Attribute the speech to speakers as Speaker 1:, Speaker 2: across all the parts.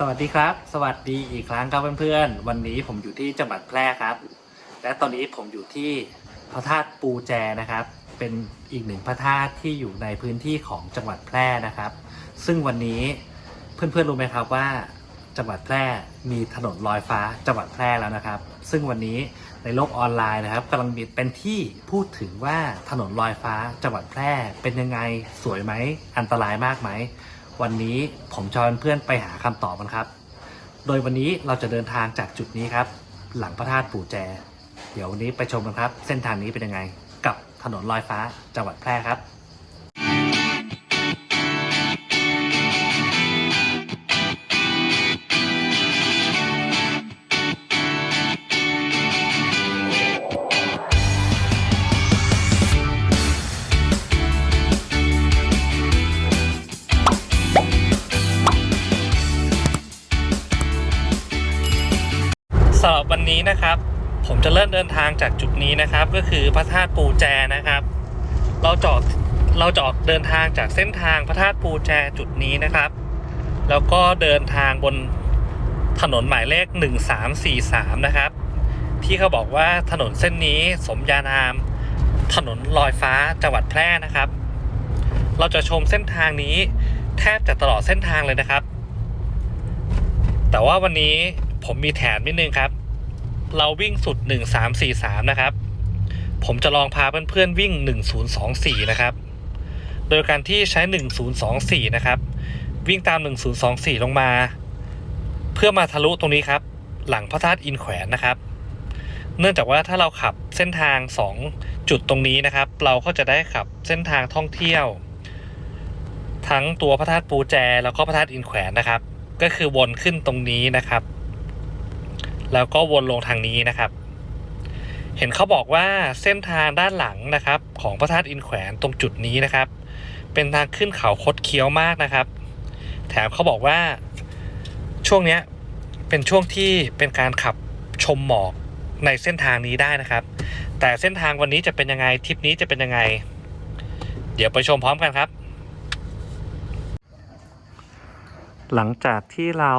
Speaker 1: สวัสดีครับ สวัสดีอีกครั้งครับเพื่อนๆ วันนี้ผมอยู่ที่จังหวัดแพร่ครับ และตอนนี้ผมอยู่ที่พระธาตุปูแจนะครับ เป็นอีกหนึ่งพระธาตุที่อยู่ในพื้นที่ของจังหวัดแพร่นะครับ ซึ่งวันนี้เพื่อนๆรู้ไหมครับว่า จังหวัดแพร่มีถนนลอยฟ้าจังหวัดแพร่แล้วนะครับ ซึ่งวันนี้ในโลกออนไลน์นะครับกำลังมีเป็นที่พูดถึงว่าถนนลอยฟ้าจังหวัดแพร่เป็นยังไงสวยไหมอันตรายมากไหม วันนี้ผมชวนเพื่อนไปหาคำตอบกันครับ โดยวันนี้เราจะเดินทางจากจุดนี้ครับ หลังพระธาตุปู่แจ เดี๋ยววันนี้ไปชมกันครับ เส้นทางนี้เป็นยังไง กับถนนลอยฟ้าจังหวัดแพร่ครับ นี้นะครับ ผมจะเริ่มเดินทางจากจุดนี้นะครับ ก็คือพระธาตุปูแจนะครับ เราจอดเราจออกเดินทางจากเส้นทางพระธาตุปูแจจุดนี้นะครับ แล้วก็เดินทางบนถนนหมายเลข 1343 นะครับ ที่เขาบอกว่าถนนเส้นนี้สมญานาม ถนนลอยฟ้าจังหวัดแพร่นะครับ เราจะชมเส้นทางนี้แทบจะตลอดเส้นทางเลยนะครับ แต่ว่าวันนี้ผมมีแถมนิดนึงครับ เราวิ่งสุด 1343 นะครับ ผมจะลองพาเพื่อนๆวิ่ง 1024 นะครับ โดยการที่ใช้ 1024 นะครับ วิ่งตาม 1024 ลงมา เพื่อมาทะลุตรงนี้ครับ หลังพระธาตุอินแขวนนะครับ เนื่องจากว่าถ้าเราขับเส้นทาง 2 จุดตรงนี้นะครับ เราก็จะได้ขับเส้นทางท่องเที่ยว ทั้งตัวพระธาตุปูแจ แล้วก็พระธาตุอินแขวนนะครับ ก็คือวนขึ้นตรงนี้นะครับ แล้วก็วนลงทางนี้นะครับ เห็นเขาบอกว่าเส้นทางด้านหลังนะครับ ของพระธาตุอินแขวนตรงจุดนี้นะครับ เป็นทางขึ้นเขาคดเคี้ยวมากนะครับ แถมเขาบอกว่าช่วงเนี้ยเป็นช่วงที่เป็นการขับชมหมอกในเส้นทางนี้ได้นะครับ แต่เส้นทางวันนี้จะเป็นยังไงทริปนี้จะเป็นยังไง เดี๋ยวไปชมพร้อมกันครับ หลังจากที่เรา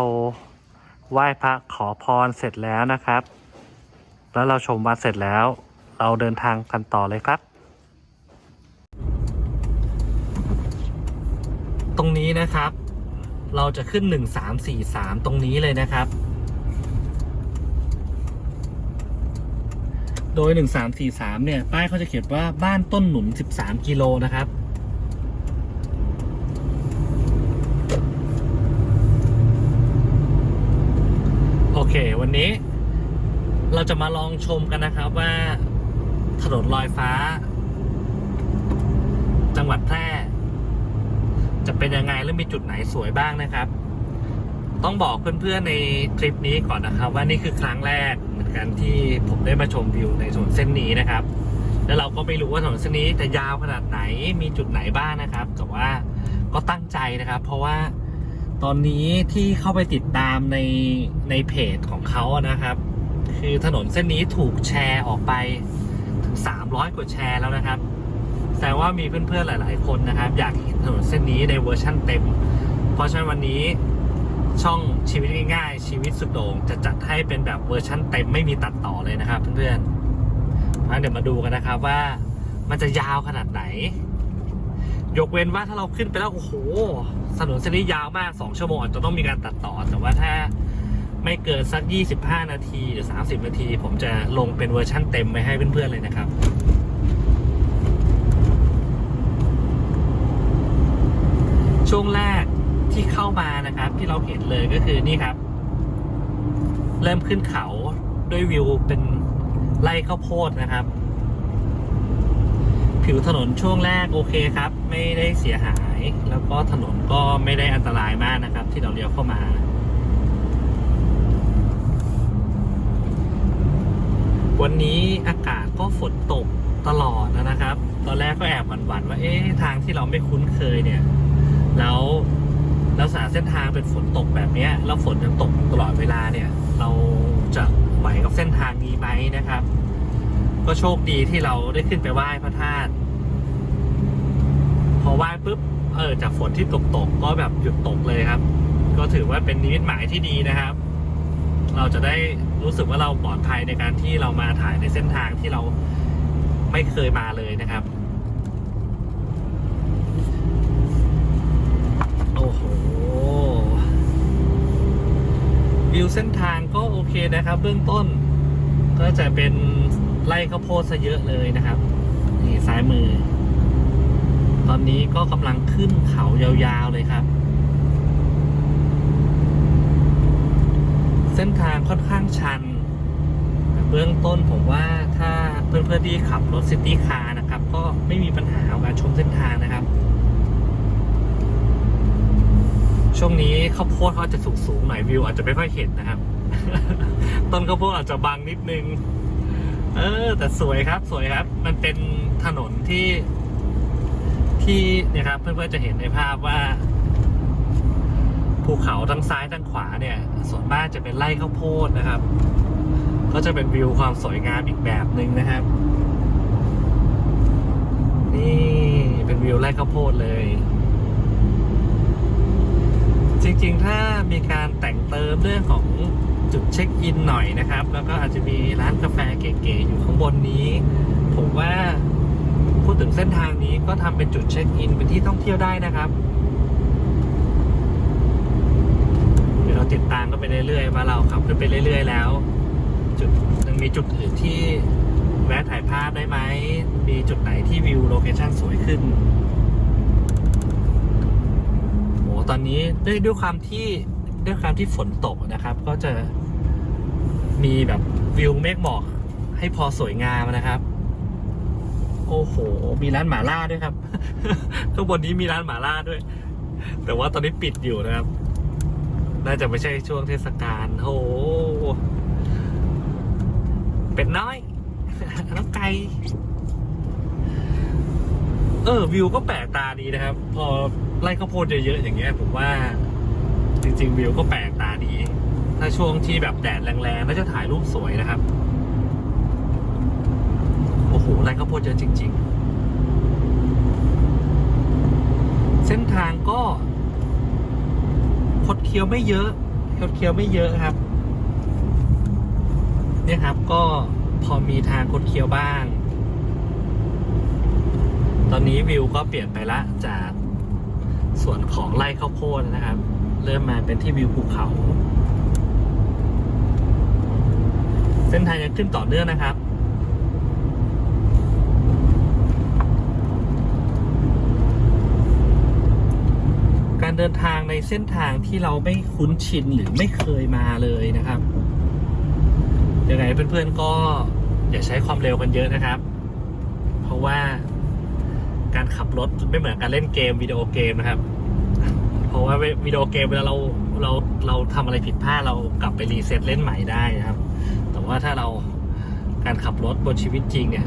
Speaker 1: ไหว้พระขอพรเสร็จแล้วนะครับ แล้วเราชมวัดเสร็จแล้ว เราเดินทางกันต่อเลยครับ ตรงนี้นะครับ เราจะขึ้น 1343 ตรงนี้เลยนะครับ โดย 1343 เนี่ย ป้ายเขาจะเขียนว่าบ้านต้นหนุน 13 กิโลนะครับ โอเค วั นี้ เราจะมาลองชมกันนะครับว่าถนนลอยฟ้า จังหวัดแพร่ จะเป็นยังไงและมีจุดไหนสวยบ้างนะครับ ต้องบอกเพื่อนๆในทริปนี้ก่อนนะครับ ว่านี่คือครั้งแรกเหมือนกันที่ผมได้มาชมวิวในถนนเส้นนี้นะครับ แล้วเราก็ไม่รู้ว่าถนนเส้นนี้จะยาวขนาดไหนมีจุดไหนบ้างนะครับแต่ว่าก็ตั้งใจนะครับ เพราะว่า ตอนนี้ที่เข้าไปติดตามในในเพจของเขาอะนะครับ คือถนนเส้นนี้ถูกแชร์ออกไปถึง 300 กว่าแชร์แล้วนะครับ แสดงว่ามีเพื่อนๆหลาย ๆ คนนะครับ อยากเห็นถนนเส้นนี้ในเวอร์ชั่นเต็ม เพราะฉะนั้นวันนี้ช่องชีวิตง่ายๆ ชีวิตสุดโด่งจะจัดให้เป็นแบบเวอร์ชั่นเต็มไม่มีตัดต่อเลยนะครับเพื่อนๆงั้นเดี๋ยวมาดูกันนะครับว่ามันจะยาวขนาดไหน ยกเว้นว่าถ้าเราขึ้นไปแล้วโอ้โหถนนเส้นนี้ยาวมาก2ชั่วโมงอาจจะต้องมีการตัดต่อ แต่ว่าถ้าไม่เกินสัก 25 นาทีหรือ 30 นาที ผมจะลงเป็นเวอร์ชั่นเต็มไปให้เพื่อนๆเลยนะครับช่วงแรกที่เข้ามานะครับ ที่เราเห็นเลยก็คือนี่ครับ เริ่มขึ้นเขาด้วยวิวเป็นไร่ข้าวโพดนะครับ ผิวถนนช่วงแรกโอเคครับ ไม่ได้เสียหาย แล้วก็ถนนก็ไม่ได้อันตรายมากนะครับ ที่เราเลี้ยวเข้ามา วันนี้อากาศก็ฝนตกตลอดนะครับ ตอนแรกก็แอบหวั่นๆว่าเอ๊ะทางที่เราไม่คุ้นเคยเนี่ย แล้วแล้วสาเส้นทางเป็นฝนตกแบบนี้แล้วฝนยังตกตลอดเวลาเนี่ย เราจะไหวกับเส้นทางนี้ไหมนะครับ ก็โชคดีที่เราได้ขึ้นไปไหว้พระธาตุพอไหว้ปุ๊บเออจากฝนที่ตกตกก็แบบหยุดตกเลยครับ ก็ถือว่าเป็นนิมิตหมายที่ดีนะครับ เราจะได้รู้สึกว่าเราปลอดภัยในการที่เรามาถ่ายในเส้นทางที่เราไม่เคยมาเลยนะครับ โอ้โหวิวเส้นทางก็โอเคนะครับ เบื้องต้นก็จะเป็น ไร่ข้าวโพดซะเยอะเลยนะครับ นี่ซ้ายมือ ตอนนี้ก็กำลังขึ้นเขายาวๆเลยครับ เส้นทางค่อนข้างชัน เบื้องต้นผมว่าถ้าเพื่อนๆที่ขับรถซิตี้คาร์นะครับ ก็ไม่มีปัญหาการชมเส้นทางนะครับ ช่วงนี้ข้าวโพดเขาอาจจะสูงสูงๆหน่อยวิวอาจจะไม่ค่อยเห็นนะครับ ต้นข้าวโพดอาจจะบังนิดนึง เออ แต่สวยครับสวยครับ มันเป็นถนนที่ ที่นี่ยครับเพื่อนๆจะเห็นในภาพว่าภูเขาทั้งซ้ายทั้งขวาเนี่ย ส่วนมากจะเป็นไร่ข้าวโพดนะครับ ก็จะเป็นวิวความสวยงามอีกแบบหนึ่งนะครับ นี่เป็นวิวไร่ข้าวโพดเลย จริงๆ ถ้ามีการแต่งเติมเรื่องของจุดเช็คอินหน่อยนะครับ แล้วก็อาจจะมีร้านกาแฟเก๋ๆอยู่ข้างบนนี้ ผมว่าพูดถึงเส้นทางนี้ก็ทำเป็นจุดเช็คอินเป็นที่ท่องเที่ยวได้นะครับเดี๋ยวเราติดตามก็ไปเรื่อยๆว่าเราขับขึ้นไปเรื่อย ๆ แล้ว จุดยังมีจุดอื่นที่แวะถ่ายภาพได้ไหมมีจุดไหนที่วิวโลเคชั่นสวยขึ้น โอ้ ตอนนี้ด้วยด้วยความที่ด้วยความที่ฝนตกนะครับ ก็จะมีแบบวิวเมฆหมอกให้พอสวยงามนะครับ โอ้โห มีร้านหมาล่าด้วยครับ ข้างบนนี้มีร้านหมาล่าด้วย แต่ว่าตอนนี้ปิดอยู่นะครับ น่าจะไม่ใช่ช่วงเทศกาลโอ้โหเป็ดน้อยน้องไก่เออวิวก็แปลกตาดีนะครับ พอ ไล่ข้าวโพดเยอะๆอย่างเงี้ยผมว่าจริง ๆ วิวก็แปลกตาดี ถ้าช่วงที่แบบแดดแรงๆน่าจะถ่ายรูปสวยนะครับ โอ้โหไร่ข้าวโพดเยอะจริง ๆ เส้นทางก็คดเคี้ยวไม่เยอะคดเคี้ยวไม่เยอะครับ เนี่ยครับก็พอมีทางคดเคี้ยวบ้าง ตอนนี้วิวก็เปลี่ยนไปละจาก ส่วนของไร่ข้าวโพดนะครับ เริ่มมาเป็นที่วิวภูเขา เส้นทางยังขึ้นต่อเนื่องนะครับการเดินทางในเส้นทางที่เราไม่คุ้นชินหรือไม่เคยมาเลยนะครับยังไงเพื่อนๆก็อย่าใช้ความเร็วกันเยอะนะครับ เพราะว่า การขับรถไม่เหมือนการเล่นเกมวิดีโอเกมนะครับ เพราะว่าวิดีโอเกมเวลาเราเราเราทำอะไรผิดพลาดเรากลับไปรีเซ็ตเล่นใหม่ได้นะครับ แต่ว่าถ้าเราการขับรถบนชีวิตจริงเนี่ย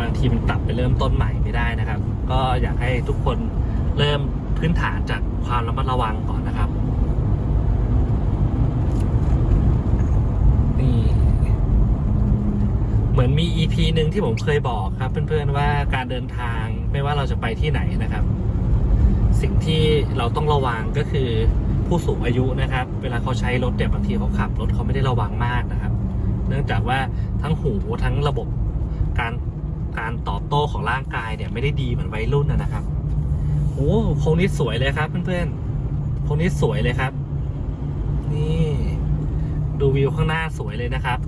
Speaker 1: บางทีมันกลับไปเริ่มต้นใหม่ไม่ได้นะครับ ก็อยากให้ทุกคนเริ่มพื้นฐานจากความระมัดระวังก่อนนะครับ นี่ เหมือนมี EP หนึ่งที่ผมเคยบอกครับ เพื่อนๆว่าการเดินทางไม่ว่าเราจะไปที่ไหนนะครับ สิ่งที่เราต้องระวังก็คือผู้สูงอายุนะครับ เวลาเขาใช้รถเนี่ยบางทีเขาขับรถเขาไม่ได้ระวังมากนะครับ เนื่องจากว่าทั้งหูทั้งระบบการการตอบโต้ของร่างกายเนี่ยไม่ได้ดีเหมือนวัยรุ่นนะครับโอ้โค้งนี้สวยเลยครับ เพื่อนๆโค้งนี้สวยเลยครับ นี่ ดูวิวข้างหน้าสวยเลยนะครับ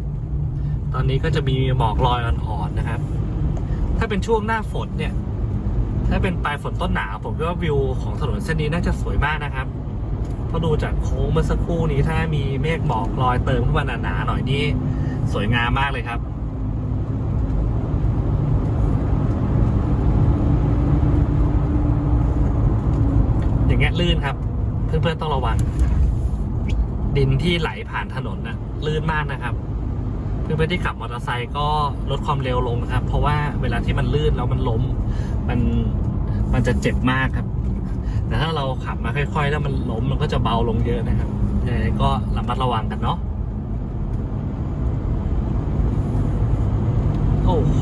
Speaker 1: ตอนนี้ก็จะมีหมอกลอยอ่อนๆนะครับ ถ้าเป็นช่วงหน้าฝนเนี่ย ถ้าเป็นปลายฝนต้นหนาวผมว่าวิวของถนนเส้นนี้น่าจะสวยมากนะครับเพราะดูจากโค้งเมื่อสักครู่นี้ถ้ามีเมฆหมอกลอยเติมขึ้นมาหนาๆหน่อยนี่สวยงามมากเลยครับอย่างเงี้ยลื่นครับ เพื่อนๆต้องระวัง ดินที่ไหลผ่านถนนนะลื่นมากนะครับ เพื่อนๆที่ขับมอเตอร์ไซค์ก็ลดความเร็วลงนะครับ เพราะว่าเวลาที่มันลื่นแล้วมันล้ม มันมันจะเจ็บมากครับ แต่ถ้าเราขับมาค่อยๆ แล้วมันล้มมันก็จะเบาลงเยอะนะครับยังไงก็ระมัดระวังกันเนาะโอ้โห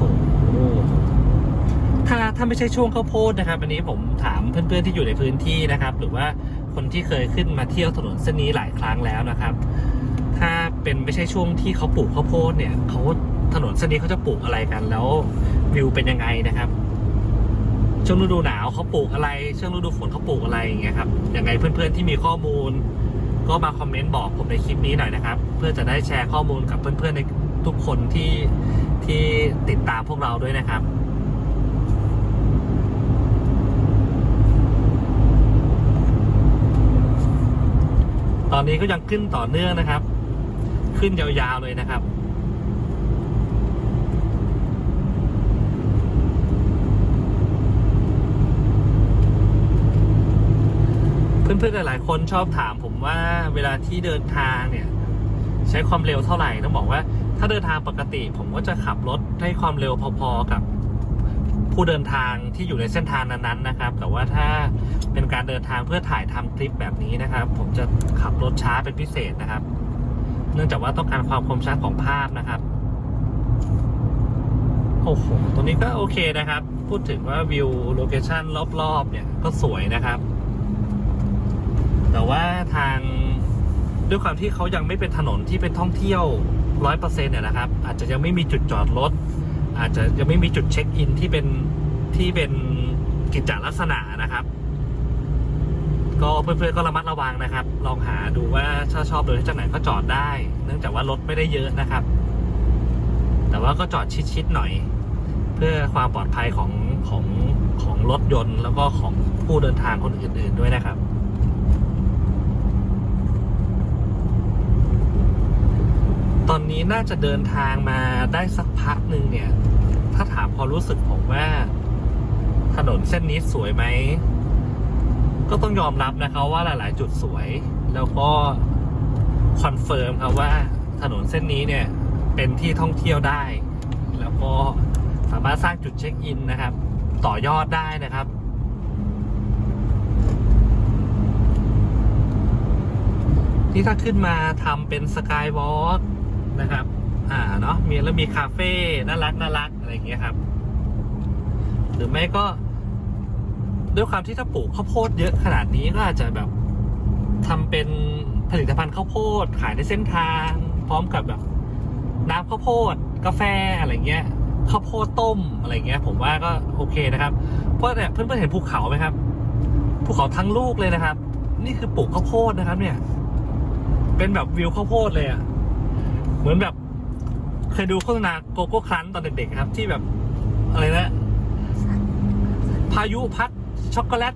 Speaker 1: ถ้าถ้าไม่ใช่ช่วงข้าวโพดนะครับ อันนี้ผมถามเพื่อนๆที่อยู่ในพื้นที่นะครับ หรือว่าคนที่เคยขึ้นมาเที่ยวถนนเส้นนี้หลายครั้งแล้วนะครับ เป็นไม่ใช่ช่วงที่เขาปลูกข้าวโพดเนี่ยเขาถนนเส้นนี้เขาจะปลูกอะไรกันแล้ววิวเป็นยังไงนะครับ ช่วงฤดูหนาวเขาปลูกอะไร ช่วงฤดูฝนเขาปลูกอะไรอย่างเงี้ยครับยังไงเพื่อนๆที่มีข้อมูล ก็มาคอมเมนต์บอกผมในคลิปนี้หน่อยนะครับ เพื่อจะได้แชร์ข้อมูลกับเพื่อนๆในทุกคนที่ที่ติดตามพวกเราด้วยนะครับตอนนี้ก็ยังขึ้นต่อเนื่องนะครับ ขึ้นยาวๆเลยนะครับ เพื่อนๆหลายๆคนชอบถามผมว่าเวลาที่เดินทางเนี่ย ใช้ความเร็วเท่าไหร่ต้องบอกว่า ถ้าเดินทางปกติ ผมก็จะขับรถให้ความเร็วพอๆกับผู้เดินทางที่อยู่ในเส้นทางนั้นๆนะครับ แต่ว่าถ้าเป็นการเดินทางเพื่อถ่ายทำคลิปแบบนี้นะครับ ผมจะขับรถช้าเป็นพิเศษนะครับ เนื่องจากว่าต้องการความคมชัดของภาพนะครับ โอ้โหตรงนี้ก็โอเคนะครับ พูดถึงว่าวิวโลเคชันรอบๆ เนี่ยก็สวยนะครับ แต่ว่าทางด้วยความที่เขายังไม่เป็นถนนที่เป็นท่องเที่ยวร้อยเปอร์เซ็นต์เนี่ยนะครับ อาจจะยังไม่มีจุดจอดรถ อาจจะยังไม่มีจุดเช็คอินที่เป็นที่เป็นกิจจลักษณะนะครับ ก็เพื่อนๆก็ระมัดระวังนะครับ ลองหาดูว่าถ้าชอบเดินที่ไหนก็จอดได้ เนื่องจากว่ารถไม่ได้เยอะนะครับ แต่ว่าก็จอดชิดๆหน่อย เพื่อความปลอดภัยของของของรถยนต์ แล้วก็ของผู้เดินทางคนอื่น ๆด้วยนะครับตอนนี้น่าจะเดินทางมาได้สักพักหนึ่งเนี่ย ถ้าถามพอรู้สึกผมว่า ถนนเส้นนี้สวยไหม ก็ต้องยอมรับนะครับว่าหลาย ๆ จุดสวย แล้วก็คอนเฟิร์มครับว่าถนนเส้นนี้เนี่ยเป็นที่ท่องเที่ยวได้ แล้วก็สามารถสร้างจุดเช็คอินนะครับ ต่อยอดได้นะครับที่ถ้าขึ้นมาทำเป็นสกายวอล์กนะครับ อ่าเนาะมีแล้วมีคาเฟ่น่ารักน่ารักอะไรอย่างเงี้ยครับ หรือไม่ก็ ด้วยความที่ถ้าปลูกข้าวโพดเยอะขนาดนี้ก็อาจจะแบบทำเป็นผลิตภัณฑ์ข้าวโพดขายในเส้นทาง พร้อมกับแบบน้ำข้าวโพด กาแฟอะไรเงี้ยข้าวโพดต้มอะไรเงี้ย ผมว่าก็โอเคนะครับเพราะเนี่ยเพื่อนๆเห็นภูเขาไหมครับภูเขาทั้งลูกเลยนะครับ นี่คือปลูกข้าวโพดนะครับ เนี่ย เป็นแบบวิวข้าวโพดเลยอะ่ะเหมือนแบบเคยดูโฆษณาโกโก้ครันตอนเด็กๆครับ ที่แบบอะไรนะพายุพัด ช็อกโกแลต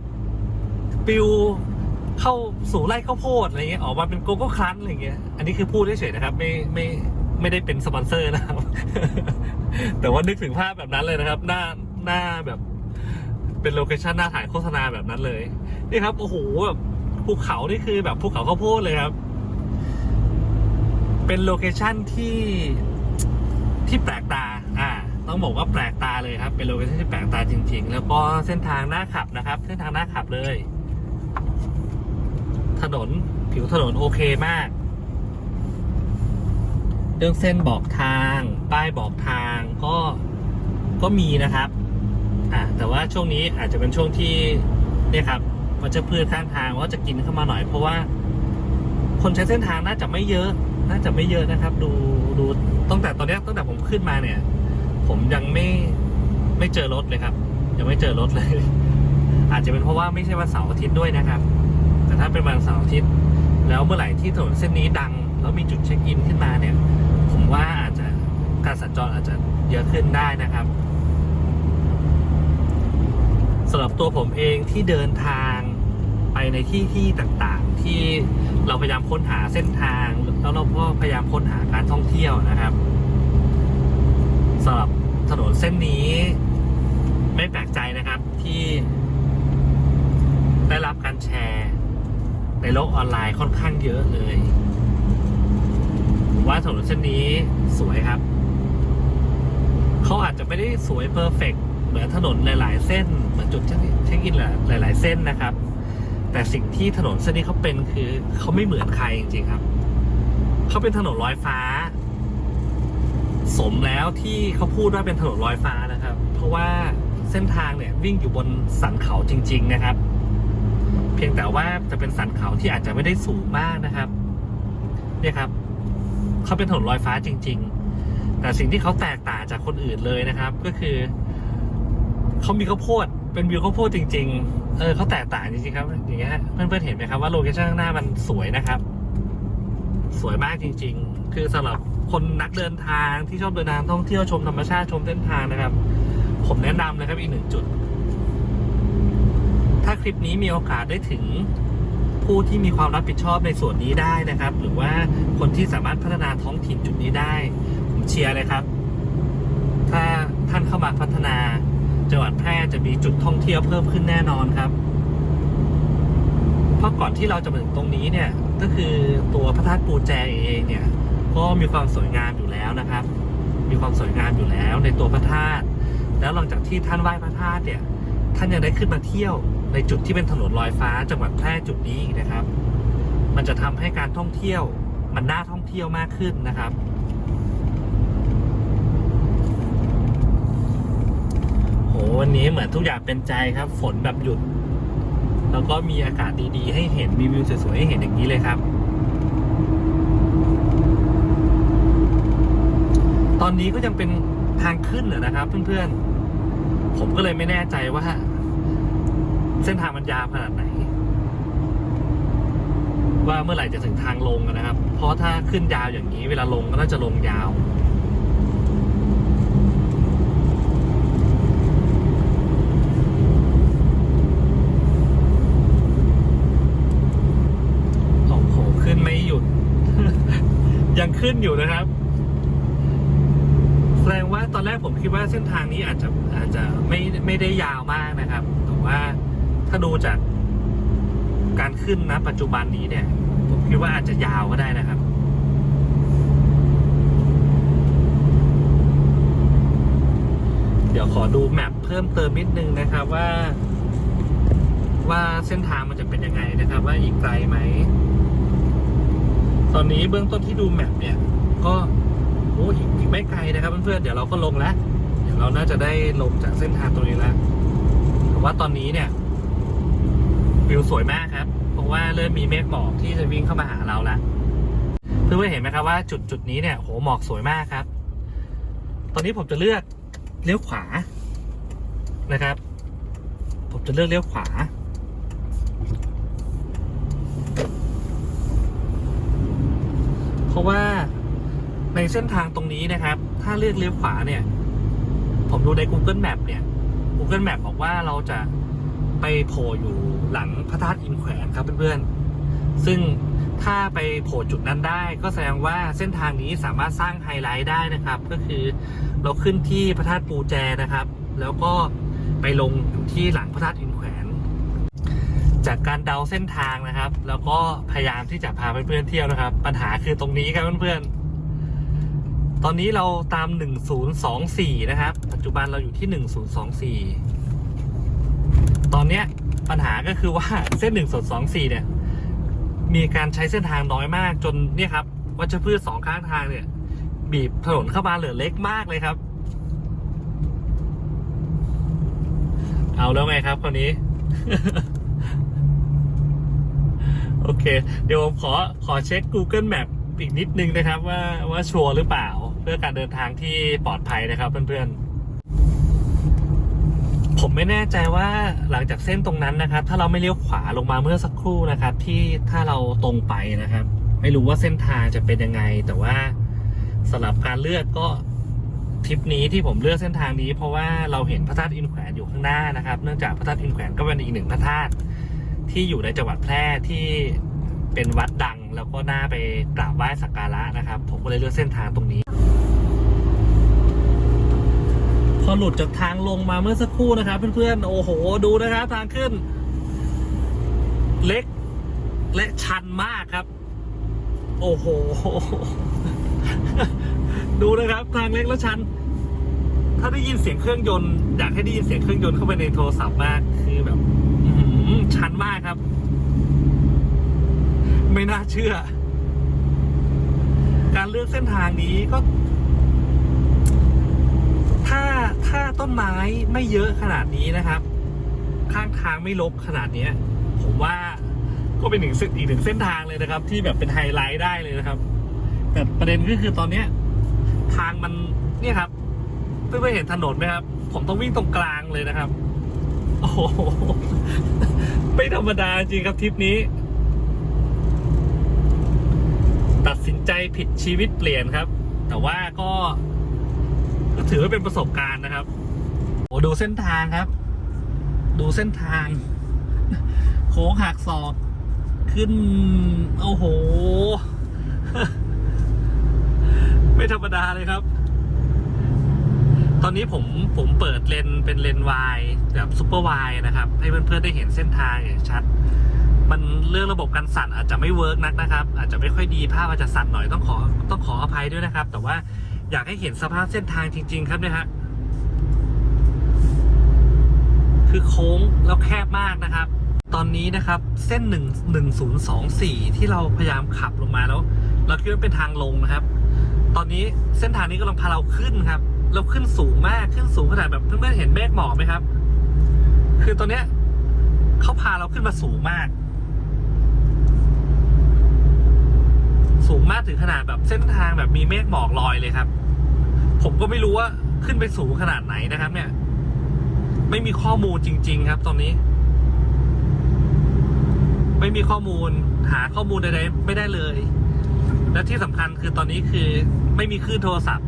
Speaker 1: ปิวเข้าสู่ไร่ข้าวโพดอะไรเงี้ยออกมาเป็นโกโก้คันอะไรเงี้ยอันนี้คือพูดเฉยๆนะครับ ไม่ไม่ไม่ได้เป็นสปอนเซอร์นะครับ แต่ว่านึกถึงภาพแบบนั้นเลยนะครับ หน้าหน้าแบบเป็นโลเคชั่นหน้าถ่ายโฆษณาแบบนั้นเลยนี่ครับโอ้โหแบบภูเขานี่คือแบบภูเขาข้าวโพดเลยครับ เป็นโลเคชั่นที่ที่แปลกตา อ่า ต้องบอกว่าแปลกตาเลยครับ เป็นโลเคชั่นที่แปลกตาจริง ๆ แล้วก็เส้นทางหน่าขับนะครับ เส้นทางหน่าขับเลย ถนนผิวถนนโอเคมาก เรื่องเส้นบอกทาง ป้ายบอกทางก็ก็มีนะครับอ่าแต่ว่าช่วงนี้อาจจะเป็นช่วงที่เนี่ยครับมันจะพืชข้างทางว่าจะกินเข้ามาหน่อยเพราะว่า คนใช้เส้นทางน่าจะไม่เยอะ น่าจะไม่เยอะนะครับ ดูดูตั้งแต่ตอนนี้ตั้งแต่ผมขึ้นมาเนี่ย ผมยังไม่ไม่เจอรถเลยครับ ยังไม่เจอรถเลย อาจจะเป็นเพราะว่าไม่ใช่วันเสาร์อาทิตย์ด้วยนะครับ แต่ถ้าเป็นวันเสาร์อาทิตย์ แล้วเมื่อไหร่ที่ถนนเส้นนี้ดัง แล้วมีจุดเช็คอินขึ้นมาเนี่ย ผมว่าอาจจะการสัญจรอาจจะเยอะขึ้นได้นะครับสำหรับตัวผมเองที่เดินทางไปในที่ที่ต่างๆ ที่เราพยายามค้นหาเส้นทาง แล้วเราก็พยายามค้นหาการท่องเที่ยวนะครับสำหรับ ถนนเส้นนี้ ไม่แปลกใจนะครับที่ ได้รับการแชร์ ในโลกออนไลน์ค่อนข้างเยอะเลย ว่าถนนเส้นนี้สวยครับ เขาอาจจะไม่ได้สวยเพอร์เฟกเหมือนถนนหลาย ๆ เส้น เหมือนจุดเช็คอินหลาย ๆ เส้นนะครับ แต่สิ่งที่ถนนเส้นนี้เขาเป็นคือเขาไม่เหมือนใครจริง ๆ ครับเขาเป็นถนนลอยฟ้า สมแล้วที่เขาพูดว่าเป็นถนนลอยฟ้านะครับ เพราะว่าเส้นทางเนี่ยวิ่งอยู่บนสันเขาจริง ๆ นะครับ เพียงแต่ว่าจะเป็นสันเขาที่อาจจะไม่ได้สูงมากนะครับเนี่ยครับเขาเป็นถนนลอยฟ้าจริง ๆ แต่สิ่งที่เขาแตกต่างจากคนอื่นเลยนะครับ ก็คือเขามีข้าวโพดเป็นวิวข้าวโพดจริง ๆ เออเขาแตกต่างจริงๆครับอย่างเงี้ยเพื่อนๆเห็นไหมครับว่าโลเคชั่นข้างหน้ามันสวยนะครับ สวยมากจริง ๆ คือสำหรับ คนนักเดินทางที่ชอบเดินทางท่องเที่ยวชมธรรมชาติชมเส้นทางนะครับ ผมแนะนำเลยครับอีกหนึ่งจุด ถ้าคลิปนี้มีโอกาสได้ถึงผู้ที่มีความรับผิดชอบในส่วนนี้ได้นะครับ หรือว่าคนที่สามารถพัฒนาท้องถิ่นจุดนี้ได้ ผมเชียร์เลยครับ ถ้าท่านเข้ามาพัฒนาจังหวัดแพร่จะมีจุดท่องเที่ยวเพิ่มขึ้นแน่นอนครับ เพราะก่อนที่เราจะมาถึงตรงนี้เนี่ย ก็คือตัวพระธาตุปูแจเองเนี่ย ก็มีความสวยงามอยู่แล้วนะครับ มีความสวยงามอยู่แล้วในตัวพระธาตุแล้วหลังจากที่ท่านไหว้พระธาตุเนี่ย ท่านยังได้ขึ้นมาเที่ยวในจุดที่เป็นถนนลอยฟ้าจังหวัดแพร่จุดนี้นะครับ มันจะทำให้การท่องเที่ยวมันน่าท่องเที่ยวมากขึ้นนะครับ โหวันนี้เหมือนทุกอย่างเป็นใจครับ ฝนแบบหยุด แล้วก็มีอากาศดีๆ ให้เห็นมีวิวสวยๆให้เห็นอย่างนี้เลยครับ ตอนนี้ก็ยังเป็นทางขึ้นอนะครับ เพื่อนๆ ผมก็เลยไม่แน่ใจว่า เส้นทางมันยาวขนาดไหน ว่าเมื่อไหร่จะถึงทางลงนะครับ เพราะถ้าขึ้นยาวอย่างนี้ เวลาลงก็น่าจะลงยาวโอ้โหขึ้นไม่หยุดยังขึ้นอยู่นะครับ ตอนแรกผมคิดว่าเส้นทางนี้อาจจะอาจจะไม่ไม่ได้ยาวมากนะครับ แต่ว่าถ้าดูจากการขึ้นนะปัจจุบันนี้เนี่ย ผมคิดว่าอาจจะยาวก็ได้นะครับเดี๋ยวขอดูแมปเพิ่มเติมนิดนึงนะครับว่า ว่าเส้นทางมันจะเป็นยังไงนะครับ ว่าอีกไกลไหม ตอนนี้เบื้องต้นที่ดูแมปเนี่ย ก็ โอ้อีกอีกไม่ไกลนะครับเพื่อนๆเดี๋ยวเราก็ลงแล้วเดี๋ยวเราน่าจะได้ลงจากเส้นทางตรงนี้แล้วแต่ว่าตอนนี้เนี่ยวิวสวยมากครับ เพราะว่าเริ่มมีเมฆหมอกที่จะวิ่งเข้ามาหาเราแล้วเพื่อนๆเห็นไหมครับว่าจุดจุดนี้เนี่ยโหหมอกสวยมากครับ ตอนนี้ผมจะเลือกเลี้ยวขวานะครับ ผมจะเลือกเลี้ยวขวาเพราะว่า เส้นทางตรงนี้นะครับ ถ้าเลือกเลี้ยวขวาเนี่ย ผมดูใน Google Map เนี่ย Google Map บอกว่าเราจะไปโผล่อยู่หลังพระธาตุอินแขวนครับเพื่อนๆ ซึ่งถ้าไปโผล่จุดนั้นได้ ก็แสดงว่าเส้นทางนี้สามารถสร้างไฮไลท์ได้นะครับ ก็คือเราขึ้นที่พระธาตุปูแจนะครับ แล้วก็ไปลงอยู่ที่หลังพระธาตุอินแขวน จากการเดาเส้นทางนะครับ แล้วก็พยายามที่จะพาเพื่อนๆเที่ยวนะครับ ปัญหาคือตรงนี้ครับเพื่อนๆ ตอนนี้เราตาม 1024 นะครับ ปัจจุบันเราอยู่ที่ 1024 ตอนเนี้ยปัญหาก็คือว่าเส้น1024 เนี่ย มีการใช้เส้นทางน้อยมากจนเนี่ยครับวัชพืชสองข้างทางเนี่ย บีบถนนเข้ามาเหลือเล็กมากเลยครับ เอาแล้วไงครับคนนี้ โอเค เดี๋ยวผมขอขอเช็ค Google Map อีกนิดนึงนะครับ ว่าว่าชัวร์หรือเปล่า เพื่อการเดินทางที่ปลอดภัยนะครับเพื่อนๆ ผมไม่แน่ใจว่าหลังจากเส้นตรงนั้นนะครับ ถ้าเราไม่เลี้ยวขวาลงมาเมื่อสักครู่นะครับ ที่ถ้าเราตรงไปนะครับ ไม่รู้ว่าเส้นทางจะเป็นยังไง แต่ว่าสำหรับการเลือกก็ทริปนี้ที่ผมเลือกเส้นทางนี้ เพราะว่าเราเห็นพระธาตุอินแขวนอยู่ข้างหน้านะครับ เนื่องจากพระธาตุอินแขวนก็เป็นอีกหนึ่งพระธาตุที่อยู่ในจังหวัดแพร่ที่ เป็นวัดดังแล้วก็น่าไปกราบไหว้สักการะนะครับ ผมก็เลยเลือกเส้นทางตรงนี้ พอหลุดจากทางลงมาเมื่อสักครู่นะครับ เพื่อนๆโอ้โห ดูนะครับทางขึ้น เล็กและชันมากครับ โอ้โห ดูนะครับ ทางเล็กและชัน ถ้าได้ยินเสียงเครื่องยนต์อยากให้ได้ยินเสียงเครื่องยนต์เข้าไปในโทรศัพท์มากคือแบบอื้อหือชันมากครับ ไม่น่าเชื่อ การเลือกเส้นทางนี้ก็ ถ้าถ้าต้นไม้ไม่เยอะขนาดนี้นะครับ ข้างทางไม่รกขนาดเนี้ยผผมว่าก็เป็นหนึ่งเส้นอีกหนึ่งเส้นทางเลยนะครับ ที่แบบเป็นไฮไลท์ได้เลยนะครับ แต่ประเด็นก็คือตอนเนี้ย ทางมันเนี่ยครับเพื่อนๆเห็นถนนไหมครับ ผมต้องวิ่งตรงกลางเลยนะครับ โอ้โหไม่ธรรมดาจริงครับทริปนี้ ตัดสินใจผิดชีวิตเปลี่ยนครับ แต่ว่าก็ถือว่าเป็นประสบการณ์นะครับโอ้ดูเส้นทางครับ ดูเส้นทาง โค้งหักศอก ขึ้น โอ้โห ไม่ธรรมดาเลยครับ ตอนนี้ผมผมเปิดเลนเป็นเลนวายแบบซูเปอร์วายนะครับ ให้เพื่อนๆได้เห็นเส้นทางอย่างชัด มันเรื่องระบบการสั่นอาจจะไม่เวิร์กนักนะครับ อาจจะไม่ค่อยดีภาพอาจจะสั่นหน่อยต้องขอต้องขออภัยด้วยนะครับ แต่ว่าอยากให้เห็นสภาพเส้นทางจริง ๆ ครับเนี่ยฮะคือโค้งแล้วแคบมากนะครับ ตอนนี้นะครับเส้นหนึ่งหนึ่งศูนย์สองสี่ที่เราพยายามขับลงมาแล้ว เราคิดว่าเป็นทางลงนะครับ ตอนนี้เส้นทางนี้กำลังพาเราขึ้นครับเราขึ้นสูงมากขึ้นสูงขนาดแบบเพื่อนๆเห็นเมฆหมอกไหมครับ คือตอนเนี้ยเขาพาเราขึ้นมาสูงมาก สูงมากถึงขนาดแบบเส้นทางแบบมีเมฆหมอกลอยเลยครับ ผมก็ไม่รู้ว่าขึ้นไปสูงขนาดไหนนะครับ เนี่ย ไม่มีข้อมูลจริง ๆ ครับ ตอนนี้ ไม่มีข้อมูล หาข้อมูลใดๆไม่ได้เลย และที่สำคัญคือตอนนี้คือ ไม่มีคลื่นโทรศัพท์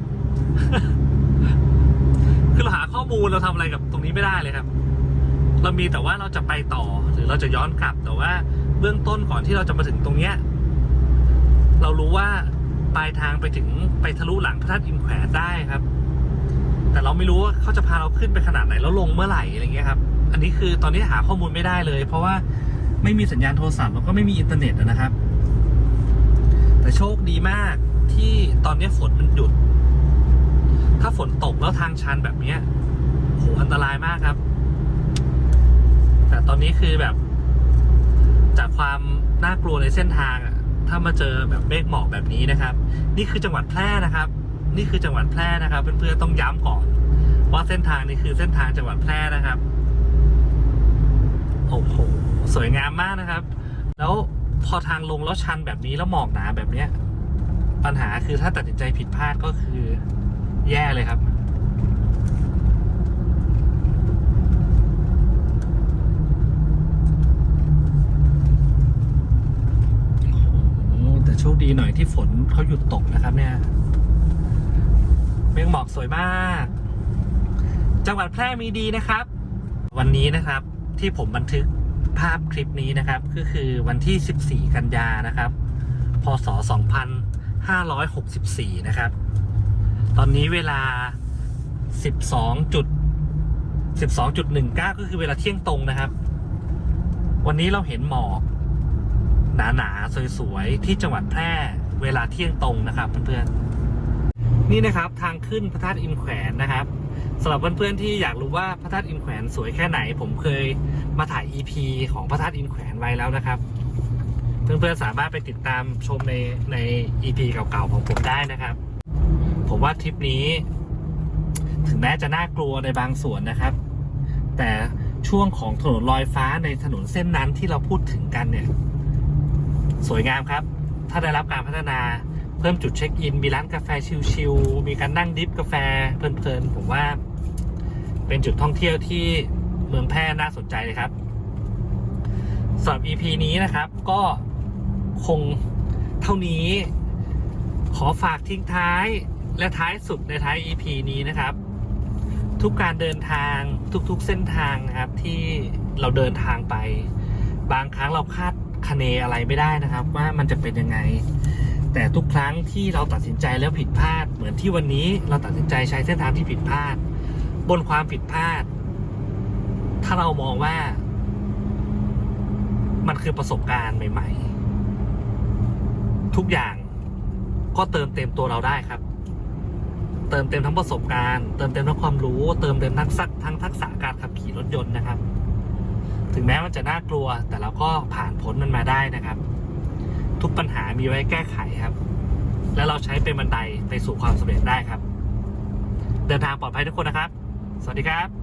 Speaker 1: คือเราหาข้อมูลเราทำอะไรกับตรงนี้ไม่ได้เลยครับ เรามีแต่ว่าเราจะไปต่อ หรือเราจะย้อนกลับแต่ว่าเบื้องต้นก่อนที่เราจะมาถึงตรงเนี้ย เรารู้ว่าปลายทางไปถึงไปทะลุหลังพระธาตุอินแขวนได้ครับ แต่เราไม่รู้ว่าเขาจะพาเราขึ้นไปขนาดไหนแล้วลงเมื่อไหร่อะไรเงี้ยครับ อันนี้คือตอนนี้หาข้อมูลไม่ได้เลย เพราะว่าไม่มีสัญญาณโทรศัพท์แล้วก็ไม่มีอินเทอร์เน็ตนะครับ แต่โชคดีมากที่ตอนนี้ฝนมันหยุด ถ้าฝนตกแล้วทางชันแบบเนี้ยโหอันตรายมากครับ แต่ตอนนี้คือแบบ จากความน่ากลัวในเส้นทางอะ ถ้ามาเจอแบบเมฆหมอกแบบนี้นะครับ นี่คือจังหวัดแพร่นะครับ นี่คือจังหวัดแพร่นะครับเพื่อนๆต้องย้ำก่อนว่าเส้นทางนี้คือเส้นทางจังหวัดแพร่นะครับโอ้โหสวยงามมากนะครับ แล้วพอทางลงแล้วชันแบบนี้แล้วหมอกหนาแบบเนี้ย ปัญหาคือถ้าตัดสินใจผิดพลาดก็คือแย่เลยครับ โอ้โหแต่โชค ดีหน่อยที่ฝนเขาหยุดตกนะครับ เนี่ยเมฆหมอกสวยมาก จังหวัดแพร่มีดีนะครับ วันนี้นะครับที่ผมบันทึกภาพคลิปนี้นะครับ ก็คือวันที่ 14 กันยานะครับ พศ 2564 นะครับ ตอนนี้เวลา 12จุด12.19 ก็คือเวลาเที่ยงตรงนะครับ วันนี้เราเห็นหมอก หนาๆ สวยๆ ที่จังหวัดแพร่เวลาเที่ยงตรงนะครับเพื่อนๆ นี่นะครับทางขึ้นพระธาตุอินแขวนนะครับสำหรับเพื่อนๆที่อยากรู้ว่าพระธาตุอินแขวนสวยแค่ไหน ผมเคยมาถ่าย EP ของพระธาตุอินแขวนไว้แล้วนะครับ เพื่อนๆสามารถไปติดตามชมในใน EP เก่าๆของผมได้นะครับ ผมว่าทริปนี้ ถึงแม้จะน่ากลัวในบางส่วนนะครับ แต่ช่วงของถนนลอยฟ้าในถนนเส้นนั้นที่เราพูดถึงกันเนี่ย สวยงามครับ ถ้าได้รับการพัฒนาเพิ่มจุดเช็คอิน มีร้านกาแฟชิลๆมีการนั่งดิฟกาแฟเพลินๆผมว่า เป็นจุดท่องเที่ยวที่เมืองแพร่น่าสนใจเลยครับสำหรับ EP นี้นะครับก็คงเท่านี้ ขอฝากทิ้งท้ายและท้ายสุดในท้าย EP นี้นะครับ ทุกการเดินทางทุกๆเส้นทางนะครับที่เราเดินทางไป บางครั้งเราคาด คะเนอะไรไม่ได้นะครับ ว่ามันจะเป็นยังไง แต่ทุกครั้งที่เราตัดสินใจแล้วผิดพลาด เหมือนที่วันนี้เราตัดสินใจใช้เส้นทางที่ผิดพลาด บนความผิดพลาด ถ้าเรามองว่า มันคือประสบการณ์ใหม่ ๆ ทุกอย่างก็เติมเต็มตัวเราได้ครับ เติมเต็มทั้งประสบการณ์ เติมเต็มทั้งความรู้ เติมเต็มทั้งทักทั้งทักษะการขับขี่รถยนต์นะครับ ถึงแม้มันจะน่ากลัว แต่เราก็ผ่านพ้นมันมาได้นะครับ ทุกปัญหามีไว้แก้ไขครับ และเราใช้เป็นบันไดไปสู่ความสำเร็จได้ครับ เดินทางปลอดภัยทุกคนนะครับ สวัสดีครับ